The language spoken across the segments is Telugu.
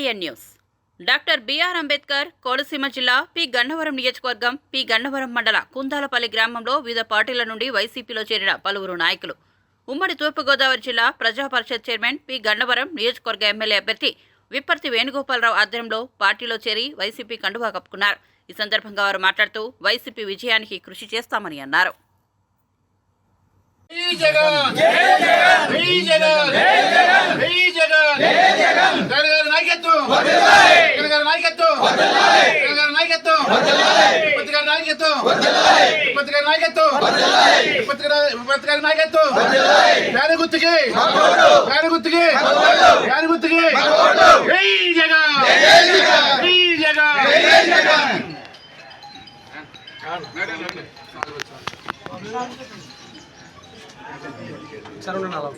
ABN news doctor BR Ambedkar Konaseema జిల్లా పి. గన్నవరం నియోజకవర్గం పి. గన్నవరం మండల కుందాలపల్లి గ్రామంలో వివిధ పార్టీల నుండి వైసీపీలో చేరిన పలువురు నాయకులు. ఉమ్మడి తూర్పుగోదావరి జిల్లా ప్రజా పరిషత్ చైర్మన్ పి. గన్నవరం నియోజకవర్గ ఎమ్మెల్యే అభ్యర్థి విప్పర్తి వేణుగోపాలరావు ఆధ్వర్యంలో పార్టీలో చేరి వైసీపీ కండువా కప్పుకున్నారు. ఈ సందర్భంగా వారు మాట్లాడుతూ వైసీపీ విజయానికి కృషి చేస్తామని అన్నారు. నాయకత్వం వర్ధిల్లాలి జగన్ గారి నాయకత్వం వర్ధిల్లాలి జగన్ గారి నాయకత్వం వర్ధిల్లాలి విపత్తు గారి నాయకత్వం వర్ధిల్లాలి విపత్తు గారి నాయకత్వం వర్ధిల్లాలి విపత్తు గారి విపత్తు గారి నాయకత్వం వర్ధిల్లాలి గారి గుర్తుకి గారి గుర్తుకి గారి గుర్తుకి జై జగన్ జై జగన్ జై జగన్ జై జగన్ రాంబాబు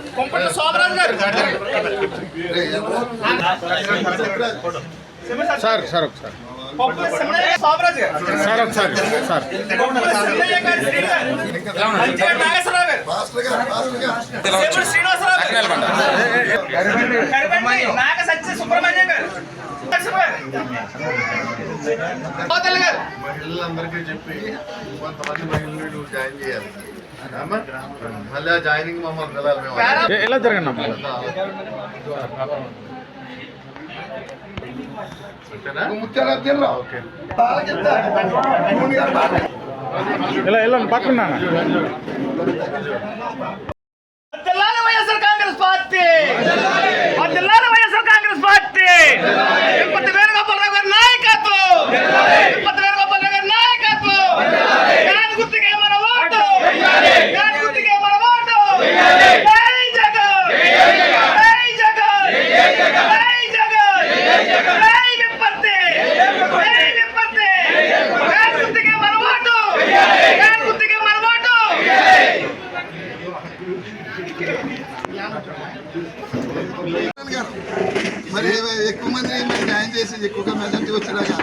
కొంపట సోమరాజు గారు. సార్ సార్ ఒకసారి. సోమరాజు గారు. సార్ ఒకసారి సార్. నాగేశ్వరరావు గారు. శ్రీనివాసరావు గారు. కరిబండి నాగ సత్య సుబ్రహ్మణ్యం గారు. నరసింహ గారు. కోతల్ గారు మహిళలందరికీ చెప్పి కొంతమంది మహిళలు నువ్వు జాయిన్ చేయాలి అమ్మా? మళ్ళీ ఆ జాయినింగ్ మమ్మల్ని పిల్లలు మేము ఎలా జరగండి అమ్మా ఓకేనా? ఓకే ఇలా వెళ్ళండి మరి ఎక్కువ మంది మీరు జాయిన్ చేసి ఎక్కువగా మెజార్టీ వచ్చేలాగా